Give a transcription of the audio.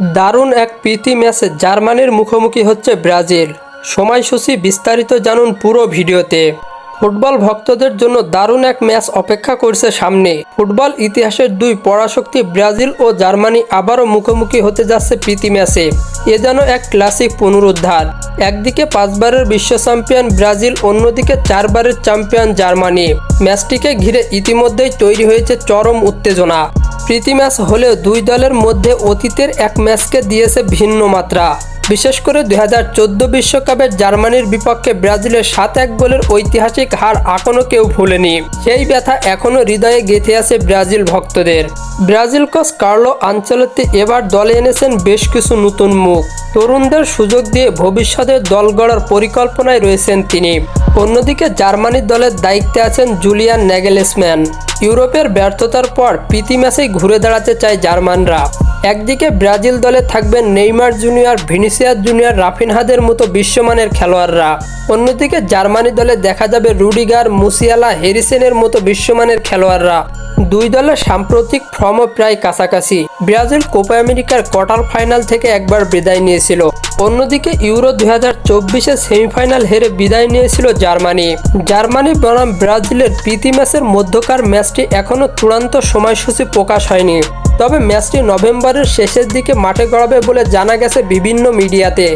দারুণ এক প্রীতি ম্যাচে জার্মানির মুখোমুখি হচ্ছে ব্রাজিল। সময়সূচি বিস্তারিত জানুন পুরো ভিডিওতে। ফুটবল ভক্তদের জন্য দারুণ এক ম্যাচ অপেক্ষা করছে সামনে। ফুটবল ইতিহাসের দুই পরাশক্তি ব্রাজিল ও জার্মানি আবারও মুখোমুখি হতে যাচ্ছে প্রীতি ম্যাচে। এ যেন এক ক্লাসিক পুনরুদ্ধার। একদিকে পাঁচবারের বিশ্ব চ্যাম্পিয়ন ব্রাজিল, অন্যদিকে চারবারের চ্যাম্পিয়ন জার্মানি। ম্যাচটিকে ঘিরে ইতিমধ্যেই তৈরি হয়েছে চরম উত্তেজনা। প্রীতি ম্যাচ হলেও দুই দলের মধ্যে অতীতের এক ম্যাচকে দিয়েছে ভিন্ন মাত্রা। বিশেষ করে দুই বিশ্বকাপের জার্মানির বিপক্ষে ব্রাজিলের সাত এক গোলের ঐতিহাসিক হার এখনও কেউ ভুলেনি। সেই ব্যথা এখনও হৃদয়ে গেঁথে আছে ব্রাজিল ভক্তদের। ব্রাজিল কোচ কার্লো আঞ্চলতে এবার দলে এনেছেন বেশ কিছু নতুন মুখ। তরুণদের সুযোগ দিয়ে ভবিষ্যতের দল গড়ার পরিকল্পনায় রয়েছেন তিনি। অন্যদিকে জার্মানির দলের দায়িত্বে আছেন জুলিয়ান ন্যাগেলেসম্যান ইউরোপের ব্যর্থতার পর প্রীতি ম্যাচেই ঘুরে দাঁড়াতে চায় জার্মানরা। একদিকে ব্রাজিল দলে থাকবেন নেইমার জুনিয়র, ভিনিসিয়াস জুনিয়র রাফিনহাদের মতো বিশ্বমানের খেলোয়াড়রা। অন্যদিকে জার্মানি দলে দেখা যাবে রুডিগার, মুসিয়ালা, হেরিসেনের মতো বিশ্বমানের খেলোয়াড়রা। দুই দলের সাম্প্রতিক ফর্মও প্রায় কাছাকাছি। ব্রাজিল কোপা আমেরিকার কোয়ার্টার ফাইনাল থেকে একবার বিদায় নিয়েছিল। অন্যদিকে ইউরো দুই হাজার চব্বিশে সেমিফাইনাল হেরে বিদায় নিয়েছিল জার্মানি। জার্মানি বনাম ব্রাজিলের প্রীতি ম্যাচের মধ্যকার ম্যাচটি এখনও চূড়ান্ত সময়সূচি প্রকাশ হয়নি। তবে ম্যাচটি নভেম্বরের শেষের দিকে মাঠে গড়াবে বলে জানা গেছে বিভিন্ন মিডিয়াতে।